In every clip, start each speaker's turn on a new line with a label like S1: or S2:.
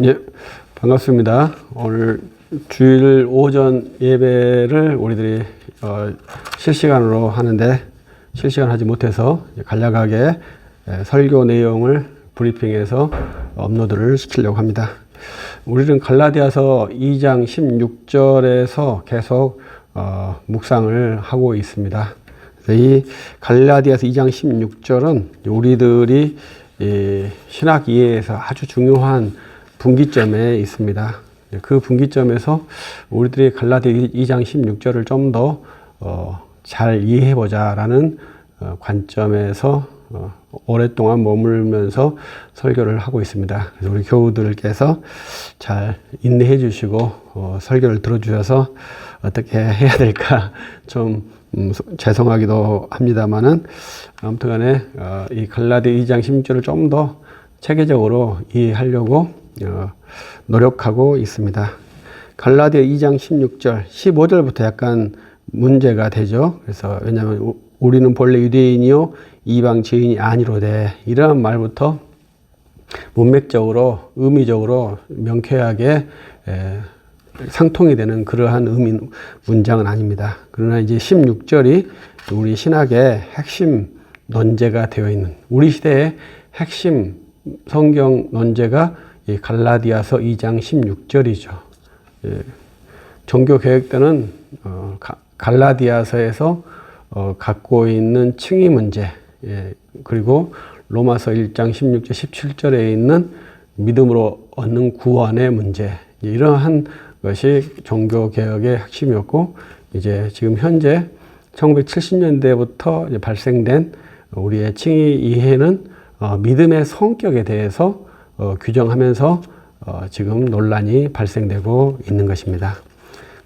S1: 예, 반갑습니다. 오늘 주일 오전 예배를 우리들이 어, 실시간으로 하는데 실시간 하지 못해서 간략하게 에, 설교 내용을 브리핑해서 업로드를 시키려고 합니다. 우리는 갈라디아서 2장 16절에서 계속 어, 묵상을 하고 있습니다. 이 갈라디아서 2장 16절은 우리들이 이 신학 이해에서 아주 중요한 분기점에 있습니다. 그 분기점에서 우리들이 갈라디 2장 16절을 좀더 어, 잘 이해해 보자라는 어, 관점에서 어, 오랫동안 머물면서 설교를 하고 있습니다. 그래서 우리 교우들께서 잘 인내해 주시고 어, 설교를 들어주셔서 어떻게 해야 될까 좀 음, 소- 죄송하기도 합니다만은 아무튼간에 어, 이 갈라디 2장 16절을 좀 더 체계적으로 이해하려고 어, 노력하고 있습니다. 갈라디아 2장 16절, 15절부터 약간 문제가 되죠. 그래서 왜냐하면 우- 우리는 본래 유대인이요 이방 죄인이 아니로되 이러한 말부터 문맥적으로 의미적으로 명쾌하게 에, 상통이 되는 그러한 의미 문장은 아닙니다. 그러나 이제 16절이 우리 신학의 핵심 논제가 되어 있는 우리 시대의 핵심 성경 논제가 이 갈라디아서 2장 16절이죠. 예. 종교 개혁 때는 어, 가- 갈라디아서에서 어, 갖고 있는 칭의 문제 예, 그리고 로마서 1장 16절 17절에 있는 믿음으로 얻는 구원의 문제 이러한 것이 종교 개혁의 핵심이었고 이제 지금 현재 1970년대부터 이제 발생된 우리의 칭의 이해는 어, 믿음의 성격에 대해서 어, 규정하면서 어, 지금 논란이 발생되고 있는 것입니다.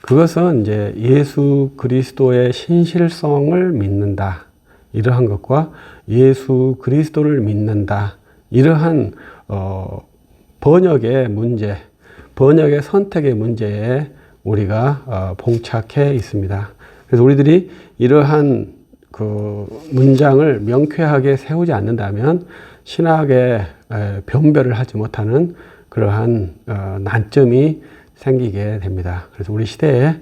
S1: 그것은 이제 예수 그리스도의 신실성을 믿는다. 이러한 것과 예수 그리스도를 믿는다. 이러한 어, 번역의 문제, 번역의 선택의 문제에 우리가 어, 봉착해 있습니다. 그래서 우리들이 이러한 그 문장을 명쾌하게 세우지 않는다면 신학의 에, 변별을 하지 못하는 그러한 어, 난점이 생기게 됩니다. 그래서 우리 시대에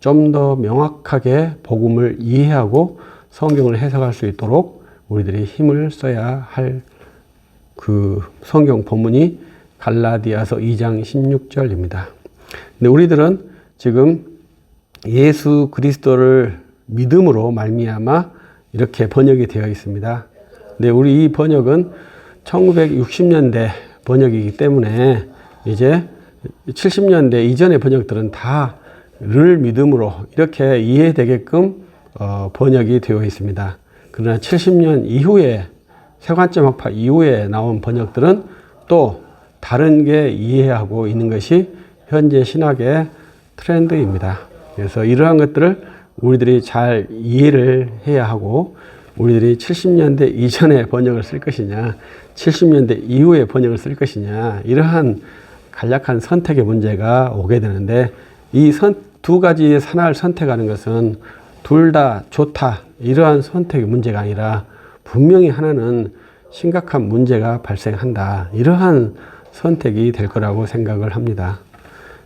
S1: 좀 더 명확하게 복음을 이해하고 성경을 해석할 수 있도록 우리들이 힘을 써야 할 그 성경 본문이 갈라디아서 2장 16절입니다. 근데 우리들은 지금 예수 그리스도를 믿음으로 말미암아 이렇게 번역이 되어 있습니다. 근데 우리 이 번역은 1960년대 번역이기 때문에 이제 70년대 이전의 번역들은 다 를 믿음으로 이렇게 이해되게끔 어, 번역이 되어 있습니다. 그러나 70년 이후에 세관점 학파 이후에 나온 번역들은 또 다른 게 이해하고 있는 것이 현재 신학의 트렌드입니다. 그래서 이러한 것들을 우리들이 잘 이해를 해야 하고 우리들이 70년대 이전의 번역을 쓸 것이냐, 70년대 이후의 번역을 쓸 것이냐, 이러한 간략한 선택의 문제가 오게 되는데 이 두 가지의 하나를 선택하는 것은 둘 다 좋다, 이러한 선택의 문제가 아니라 분명히 하나는 심각한 문제가 발생한다. 이러한 선택이 될 거라고 생각을 합니다.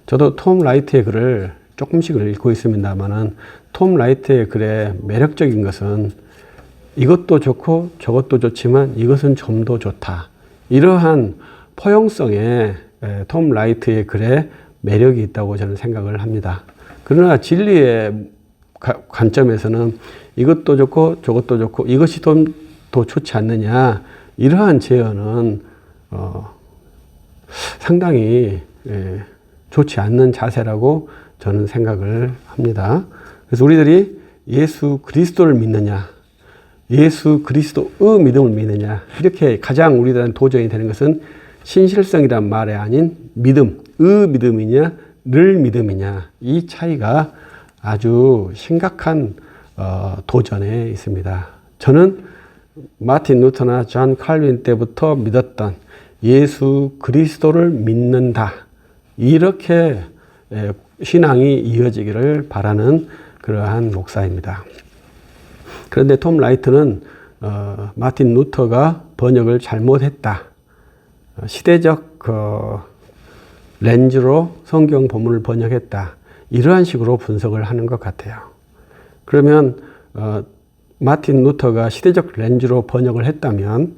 S1: 저도 톰 라이트의 글을 조금씩을 읽고 있습니다만은 톰 라이트의 글의 매력적인 것은 이것도 좋고 저것도 좋지만 이것은 좀 더 좋다. 이러한 포용성에 에, 톰 라이트의 글에 매력이 있다고 저는 생각을 합니다. 그러나 진리의 가- 관점에서는 이것도 좋고 저것도 좋고 이것이 좀더 좋지 않느냐 이러한 제언은 어, 상당히 예, 좋지 않는 자세라고 저는 생각을 합니다. 그래서 우리들이 예수 그리스도를 믿느냐, 예수 그리스도의 믿음을 믿느냐 이렇게 가장 우리들은 도전이 되는 것은 신실성이란 말이 아닌 믿음, 의 믿음이냐, 를 믿음이냐 이 차이가 아주 심각한 어, 도전에 있습니다. 저는 마틴 루터나 존 칼빈 때부터 믿었던 예수 그리스도를 믿는다. 이렇게 에, 신앙이 이어지기를 바라는 그러한 목사입니다. 그런데 톰 라이트는 어, 마틴 루터가 번역을 잘못했다. 어, 시대적 그 렌즈로 성경 본문을 번역했다. 이러한 식으로 분석을 하는 것 같아요. 그러면 어, 마틴 루터가 시대적 렌즈로 번역을 했다면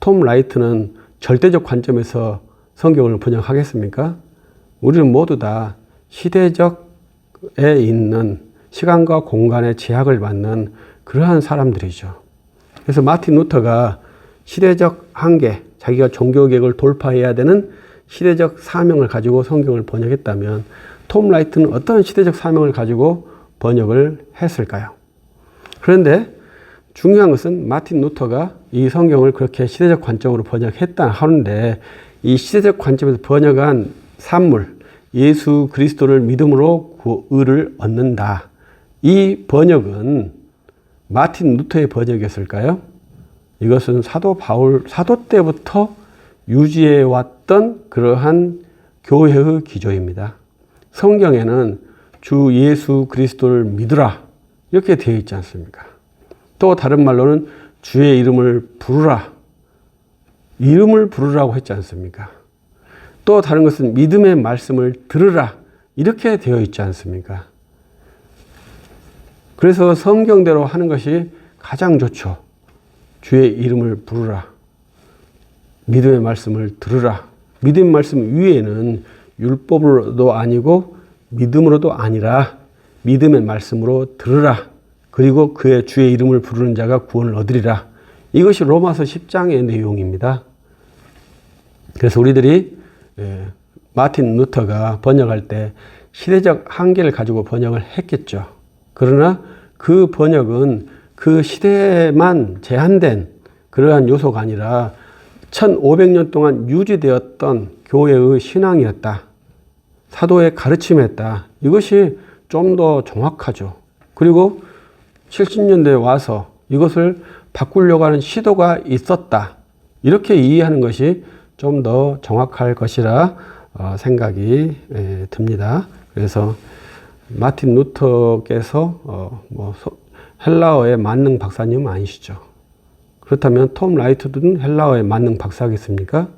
S1: 톰 라이트는 절대적 관점에서 성경을 번역하겠습니까? 우리는 모두 다 시대적에 있는 시간과 공간의 제약을 받는 그러한 사람들이죠. 그래서 마틴 루터가 시대적 한계, 자기가 종교개혁을 돌파해야 되는 시대적 사명을 가지고 성경을 번역했다면 톰 라이트는 어떤 시대적 사명을 가지고 번역을 했을까요? 그런데 중요한 것은 마틴 루터가 이 성경을 그렇게 시대적 관점으로 번역했다 하는데 이 시대적 관점에서 번역한 산물, 예수 그리스도를 믿음으로 의를 얻는다. 이 번역은 마틴 루터의 번역이었을까요? 이것은 사도 바울, 사도 때부터 유지해 왔던 그러한 교회의 기조입니다. 성경에는 주 예수 그리스도를 믿으라. 이렇게 되어 있지 않습니까? 또 다른 말로는 주의 이름을 부르라. 이름을 부르라고 했지 않습니까? 또 다른 것은 믿음의 말씀을 들으라. 이렇게 되어 있지 않습니까? 그래서 성경대로 하는 것이 가장 좋죠. 주의 이름을 부르라. 믿음의 말씀을 들으라. 믿음의 말씀 위에는 율법으로도 아니고 믿음으로도 아니라 믿음의 말씀으로 들으라. 그리고 그의 주의 이름을 부르는 자가 구원을 얻으리라. 이것이 로마서 10장의 내용입니다. 그래서 우리들이 예, 마틴 루터가 번역할 때 시대적 한계를 가지고 번역을 했겠죠. 그러나 그 번역은 그 시대에만 제한된 그러한 요소가 아니라 1500년 동안 유지되었던 교회의 신앙이었다. 사도의 가르침이었다. 이것이 좀 더 정확하죠. 그리고 70년대에 와서 이것을 바꾸려고 하는 시도가 있었다. 이렇게 이해하는 것이 좀 더 정확할 것이라 어, 생각이 듭니다. 그래서 마틴 루터께서 어, 뭐 헬라어의 만능 박사님은 아니시죠. 그렇다면 톰 라이트도 헬라어의 만능 박사겠습니까?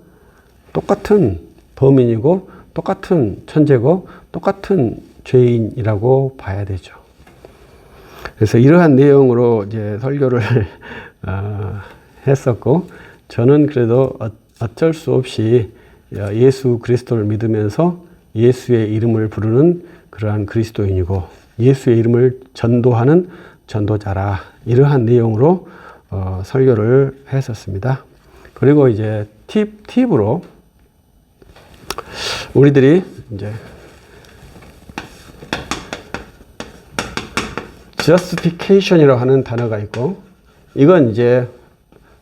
S1: 똑같은 범인이고 똑같은 천재고 똑같은 죄인이라고 봐야 되죠. 그래서 이러한 내용으로 이제 설교를 어, 했었고 저는 그래도 어, 어쩔 수 없이 예수 그리스도를 믿으면서 예수의 이름을 부르는 그러한 그리스도인이고 예수의 이름을 전도하는 전도자라 이러한 내용으로 어, 설교를 했었습니다. 그리고 이제 팁 팁으로 우리들이 이제 justification이라고 하는 단어가 있고 이건 이제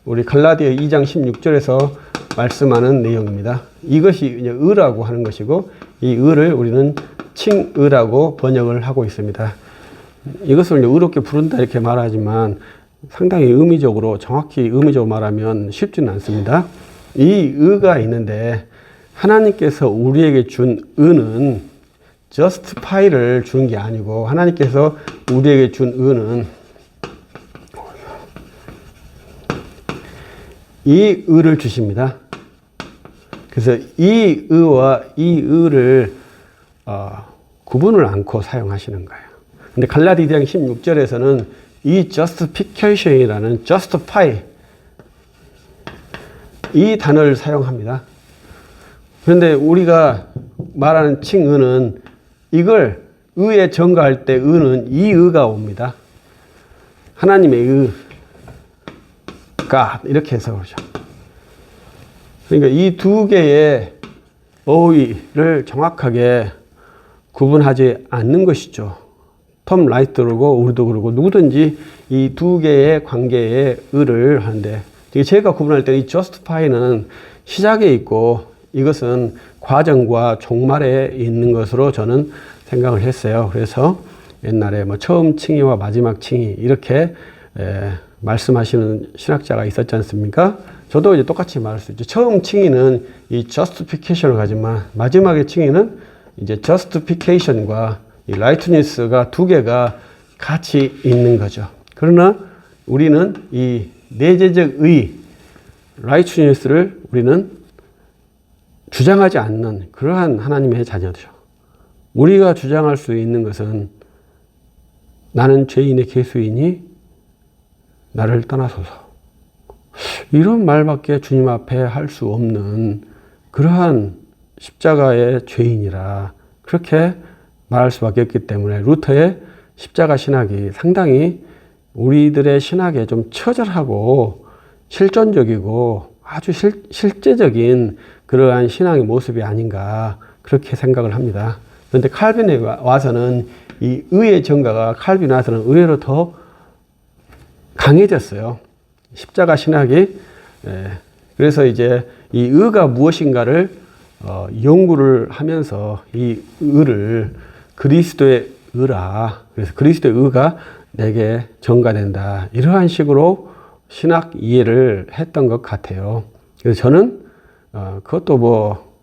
S1: 우리 갈라디아 2장 16절에서 말씀하는 내용입니다. 이것이 의라고 하는 것이고 이 의를 우리는 칭의라고 번역을 하고 있습니다. 이것을 의롭게 부른다 이렇게 말하지만 상당히 의미적으로 정확히 의미적으로 말하면 쉽지는 않습니다. 이 의가 있는데 하나님께서 우리에게 준 의는 justify를 준게 아니고 하나님께서 우리에게 준 의는 이 의를 주십니다. 그래서 이 의와 이 의를 어, 구분을 않고 사용하시는 거예요. 근데 갈라디아장 16절에서는 이 justification이라는 justify 이 단어를 사용합니다. 그런데 우리가 말하는 칭의는 이걸 의에 전가할 때 의는 이 의가 옵니다. 하나님의 의, God 이렇게 해서 그러죠. 그러니까 이 두 개의 어휘를 정확하게 구분하지 않는 것이죠. 톰 라이트로고 우리도 그러고 누구든지 이 두 개의 관계의 의를 하는데 제가 구분할 때이 justify는 시작에 있고 이것은 과정과 종말에 있는 것으로 저는 생각을 했어요. 그래서 옛날에 뭐 처음 칭의와 마지막 칭의 이렇게 에, 말씀하시는 신학자가 있었지 않습니까? 저도 이제 똑같이 말할 수 있죠. 처음 칭의는 이 justification을 가지만 마지막의 칭의는 이제 justification과 이 rightness가 두 개가 같이 있는 거죠. 그러나 우리는 이 내재적 의 rightness를 우리는 주장하지 않는 그러한 하나님의 자녀죠. 우리가 주장할 수 있는 것은 나는 죄인의 개수이니 나를 떠나소서. 이런 말밖에 주님 앞에 할 수 없는 그러한 십자가의 죄인이라 그렇게 말할 수밖에 없기 때문에 루터의 십자가 신학이 상당히 우리들의 신학에 좀 처절하고 실존적이고 아주 실, 실제적인 그러한 신앙의 모습이 아닌가 그렇게 생각을 합니다. 그런데 칼빈에 와서는 이 의의 정가가 칼빈 와서는 의외로 더 강해졌어요. 십자가 신학이 예, 그래서 이제 이 의가 무엇인가를 어, 연구를 하면서 이 의를 그리스도의 의라 그래서 그리스도의 의가 내게 전가된다 이러한 식으로 신학 이해를 했던 것 같아요. 그래서 저는 어, 그것도 뭐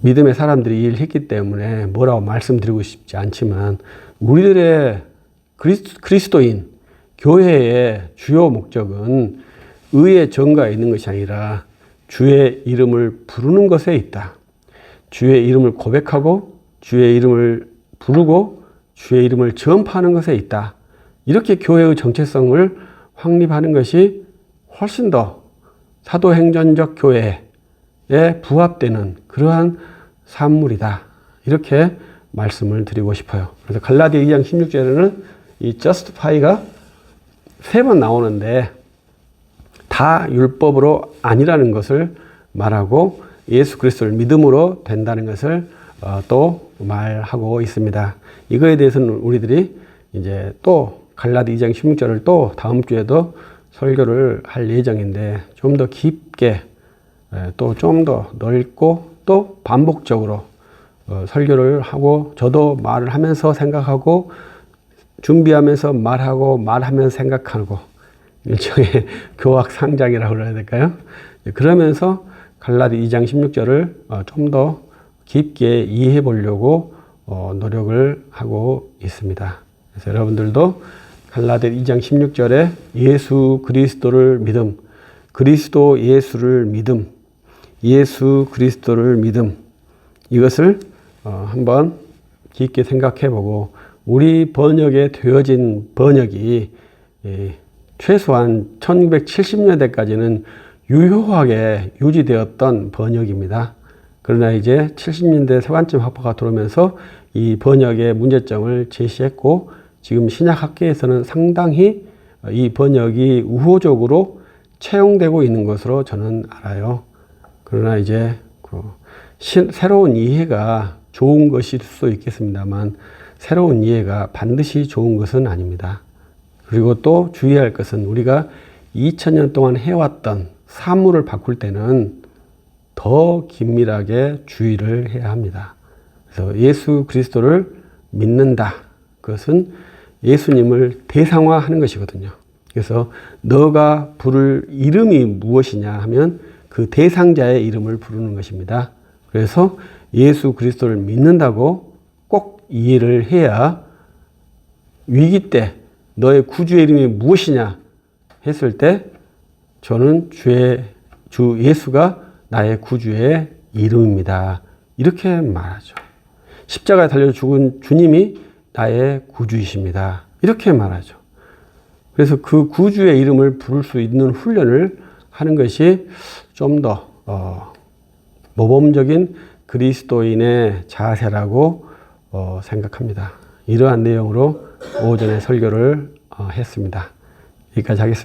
S1: 믿음의 사람들이 이해를 했기 때문에 뭐라고 말씀드리고 싶지 않지만 우리들의 그리스, 그리스도인 교회의 주요 목적은 의의 정가에 있는 것이 아니라 주의 이름을 부르는 것에 있다. 주의 이름을 고백하고 주의 이름을 부르고 주의 이름을 전파하는 것에 있다. 이렇게 교회의 정체성을 확립하는 것이 훨씬 더 사도행전적 교회에 부합되는 그러한 산물이다. 이렇게 말씀을 드리고 싶어요. 그래서 갈라디 2장 16절에는 이 justify가 세 번 나오는데 다 율법으로 아니라는 것을 말하고 예수 그리스도를 믿음으로 된다는 것을 어, 또 말하고 있습니다. 이거에 대해서는 우리들이 이제 또 갈라디 2장 16절을 또 다음 주에도 설교를 할 예정인데 좀 더 깊게 또 좀 더 넓고 또 반복적으로 어, 설교를 하고 저도 말을 하면서 생각하고 준비하면서 말하고 말하면서 생각하고 일종의 교학 상장이라고 그래야 될까요? 그러면서 갈라디 2장 16절을 어, 좀더 깊게 이해해 보려고 어, 노력을 하고 있습니다. 그래서 여러분들도 갈라디 2장 16절에 예수 그리스도를 믿음, 그리스도 예수를 믿음, 예수 그리스도를 믿음 이것을 어, 한번 깊게 생각해 보고 우리 번역에 되어진 번역이 예, 최소한 1970년대까지는 유효하게 유지되었던 번역입니다. 그러나 이제 70년대 세관점 학파가 들어오면서 이 번역의 문제점을 제시했고 지금 신약학계에서는 상당히 이 번역이 우호적으로 채용되고 있는 것으로 저는 알아요. 그러나 이제 그 신, 새로운 이해가 좋은 것일 수 있겠습니다만 새로운 이해가 반드시 좋은 것은 아닙니다. 그리고 또 주의할 것은 우리가 2000년 동안 해왔던 사물을 바꿀 때는 더 긴밀하게 주의를 해야 합니다. 그래서 예수 그리스도를 믿는다. 그것은 예수님을 대상화하는 것이거든요. 그래서 너가 부를 이름이 무엇이냐 하면 그 대상자의 이름을 부르는 것입니다. 그래서 예수 그리스도를 믿는다고 꼭 이해를 해야 위기 때 너의 구주의 이름이 무엇이냐 했을 때 저는 주의 주 예수가 나의 구주의 이름입니다. 이렇게 말하죠. 십자가에 달려 죽은 주님이 나의 구주이십니다. 이렇게 말하죠. 그래서 그 구주의 이름을 부를 수 있는 훈련을 하는 것이 좀더 어, 모범적인 그리스도인의 자세라고 어, 생각합니다. 이러한 내용으로 오전에 설교를 어, 했습니다. 여기까지 하겠습니다.